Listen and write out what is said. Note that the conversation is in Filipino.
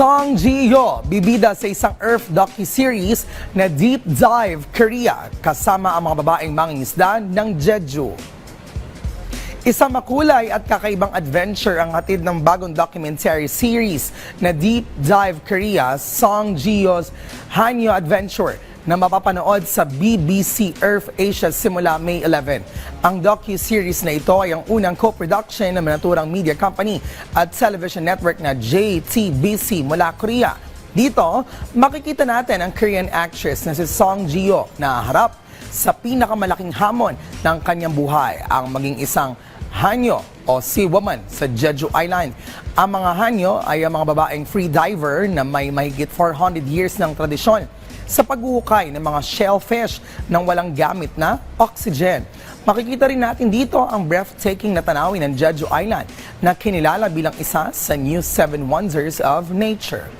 Song Ji-hyo, bibida sa isang Earth docu-series na Deep Dive Korea kasama ang mga babaeng mangingisda ng Jeju. Isang makulay at kakaibang adventure ang hatid ng bagong documentary series na Deep Dive Korea, Song Ji-hyo's Hanyo Adventure na mapapanood sa BBC Earth Asia simula May 11. Ang docu-series na ito ay ang unang co-production ng naturang media company at television network na JTBC mula Korea. Dito, makikita natin ang Korean actress na si Song Ji-hyo na harap sa pinakamalaking hamon ng kanyang buhay, ang maging isang hanyo o sea woman sa Jeju Island. Ang mga hanyo ay ang mga babaeng free diver na may mahigit 400 years ng tradisyon sa paghuhukay ng mga shellfish nang walang gamit na oxygen. Makikita rin natin dito ang breathtaking na tanawin ng Jeju Island na kinilala bilang isa sa New Seven Wonders of Nature.